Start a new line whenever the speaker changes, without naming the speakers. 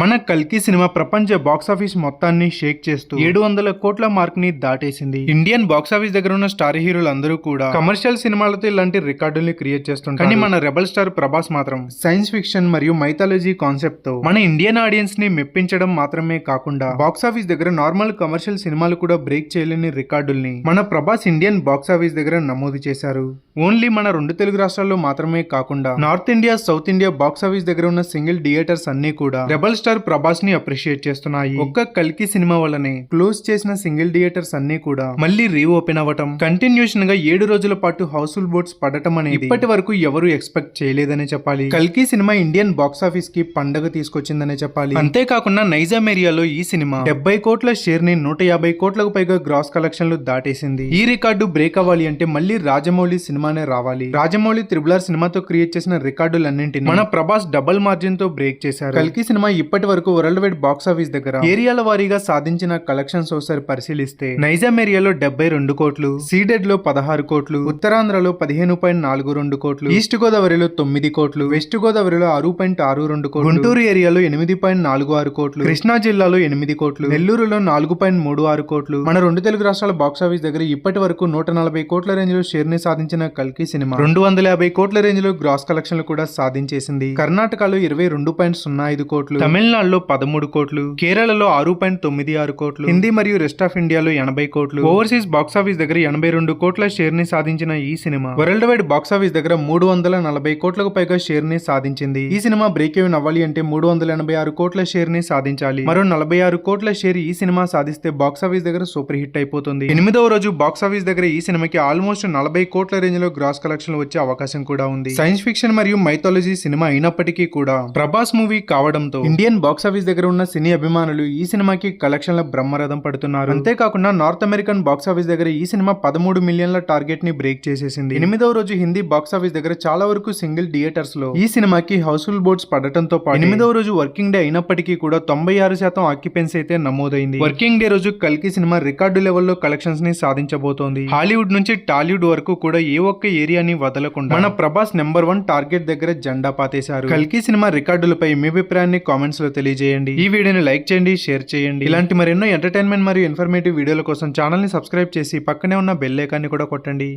మన కల్కి సినిమా ప్రపంచ బాక్సాఫీస్ మొత్తాన్ని షేక్ చేస్తూ ఏడు వందల కోట్ల మార్క్ని దాటేసింది. ఇండియన్ బాక్సాఫీస్ దగ్గర ఉన్న స్టార్ హీరోలు అందరూ కూడా కమర్షియల్ సినిమాలతో ఇలాంటి రికార్డుల్ని క్రియేట్ చేస్తుంటారు. కానీ మన రెబల్ స్టార్ ప్రభాస్ మాత్రం సైన్స్ ఫిక్షన్ మరియు మైథాలజీ కాన్సెప్ట్తో మన ఇండియన్ ఆడియన్స్ని మెప్పించడం మాత్రమే కాకుండా బాక్సాఫీస్ దగ్గర నార్మల్ కమర్షియల్ సినిమాలు కూడా బ్రేక్ చేయలేని రికార్డుల్ని మన ప్రభాస్ ఇండియన్ బాక్సాఫీస్ దగ్గర నమోదు చేశారు. ఓన్లీ మన రెండు తెలుగు రాష్ట్రాల్లో మాత్రమే కాకుండా north India south India box office దగ్గర ఉన్న సింగిల్ థియేటర్స్ అన్ని కూడా రెబల్ స్టార్ ప్రభాస్ని అప్రిషియేట్ చేస్తున్నాయి. ఒక్క కల్కి సినిమా వల్లనే క్లోజ్ చేసిన సింగిల్ థియేటర్స్ అన్ని కూడా మళ్ళీ రీఓపెన్ అవ్వటం కంటిన్యూషన్గా ఏడు రోజుల పాటు హౌస్ఫుల్ బోట్స్ పడటం అనేది ఇప్పటి వరకు ఎవరు ఎక్స్పెక్ట్ చేయలేదనే చెప్పాలి. కల్కి సినిమా ఇండియన్ బాక్సాఫీస్కి పండగ తీసుకొచ్చిందనే చెప్పాలి. అంతేకాకుండా నైజాం ఏరియాలో ఈ సినిమా డెబ్బై కోట్ల షేర్ని నూట యాభై కోట్లకు పైగా గ్రాస్ కలెక్షన్లు దాటేసింది. ఈ రికార్డు బ్రేక్ అవ్వాలి అంటే మళ్ళీ రాజమౌళి సినిమానే రావాలి. రాజమౌళి త్రిబులర్ సినిమాతో క్రియేట్ చేసిన రికార్డులన్నింటినీ మన ప్రభాస్ డబుల్ మార్జిన్తో బ్రేక్ చేశారు. కల్కి సినిమా ఇప్పటి ఇప్పటి వరకు వరల్డ్ వైడ్ బాక్స్ ఆఫీస్ దగ్గర ఏరియాల వారీగా సాధించిన కలెక్షన్స్ ఒకసారి పరిశీలిస్తే నైజాం ఏరియాలో డెబ్బై రెండు కోట్లు సీడెడ్లో పదహారు కోట్లు ఉత్తరాంధ్రలో పదిహేను పాయింట్ నాలుగు రెండు కోట్లు ఈస్ట్ గోదావరిలో తొమ్మిది కోట్లు వెస్ట్ గోదావరిలో ఆరు పాయింట్ ఆరు రెండు కోట్లు గుంటూరు ఏరియాలో ఎనిమిది పాయింట్ నాలుగు ఆరు కోట్లు కృష్ణా జిల్లాలో ఎనిమిది కోట్లు నెల్లూరులో నాలుగు పాయింట్ మూడు ఆరు కోట్లు. మన రెండు తెలుగు రాష్ట్రాల బాక్స్ ఆఫీస్ దగ్గర ఇప్పటి వరకు నూట నలభై కోట్ల రేంజ్లో షేర్ని సాధించిన కల్కి సినిమా. రెండు వందల యాభై కోట్ల రేంజ్లో గ్రాస్ కలెక్షన్లు కూడా సాధించేసింది. కర్ణాటకలో ఇరవై రెండు పాయింట్ సున్నా ఐదు కోట్లు. తమిళనాడులో పదమూడు కోట్లు కేరళలో ఆరు పాయింట్ తొమ్మిది ఆరు కోట్లు హిందీ మరియు రెస్ట్ ఆఫ్ ఇండియాలో ఎనభై కోట్లు. ఓవర్సీస్ బాక్స్ ఆఫీస్ దగ్గర ఎనభై రెండు కోట్ల షేర్ని సాధించిన ఈ cinema. World wide box office దగ్గర మూడు వందల నలభై కోట్లకు పైగా షేర్ని సాధించింది. ఈ సినిమా బ్రేక్ ఈవెన్ అవ్వాలి అంటే మూడు వందల ఎనభై ఆరు కోట్ల షేర్ని సాధించాలి. మరో నలభై ఆరు కోట్ల షేర్ ఈ సినిమా సాధిస్తే బాక్స్ ఆఫీస్ దగ్గర సూపర్ హిట్ అయిపోతుంది. ఎనిమిదవ రోజు బాక్స్ ఆఫీస్ దగ్గర ఈ సినిమాకి ఆల్మోస్ట్ నలభై కోట్ల రేంజ్లో గ్రాస్ కలెక్షన్ వచ్చే అవకాశం కూడా ఉంది. సైన్స్ ఫిక్షన్ మరియు మైథాలజీ సినిమా అయినప్పటికీ కూడా ప్రభాస్ మూవీ కావడంతో ఇండియన్ బాక్స్ ఆఫీస్ దగ్గర ఉన్న సినీ అభిమానులు ఈ సినిమాకి కలెక్షన్ల బ్రహ్మరథం పడుతున్నారు. అంతేకాకుండా నార్త్ అమెరికన్ బాక్స్ ఆఫీస్ దగ్గర ఈ సినిమా పదమూడు మిలియన్ల టార్గెట్ని బ్రేక్ చేసేసింది. ఎనిమిదవ రోజు హిందీ బాక్స్ ఆఫీస్ దగ్గర చాలా వరకు సింగిల్ థియేటర్స్లో ఈ సినిమాకి హౌస్ఫుల్ బోర్డ్స్ పడటంతో పాటు ఎనిమిదవ రోజు వర్కింగ్ డే అయినప్పటికీ కూడా తొంభై ఆరు శాతం ఆక్యుపెన్సీ అయితే నమోదైంది. వర్కింగ్ డే రోజు కల్కి సినిమా రికార్డు లెవెల్లో కలెక్షన్స్ని సాధించబోతోంది. హాలీవుడ్ నుంచి టాలీవుడ్ వరకు కూడా ఏ ఒక్క ఏరియాని వదలకుండా మన ప్రభాస్ నెంబర్ వన్ టార్గెట్ దగ్గర జెండా పాతేశారు. కల్కి సినిమా రికార్డులపై మీ అభిప్రాయాన్ని కామెంట్స్ లో తెలియజేయండి. ఈ వీడియోని లైక్ చేయండి షేర్ చేయండి. ఇలాంటి మరెన్నో ఎంటర్టైన్మెంట్ మరియు ఇన్ఫర్మేటివ్ వీడియోల కోసం ఛానల్ని సబ్స్క్రైబ్ చేసి పక్కనే ఉన్న బెల్ ఐకాన్ని కూడా కొట్టండి.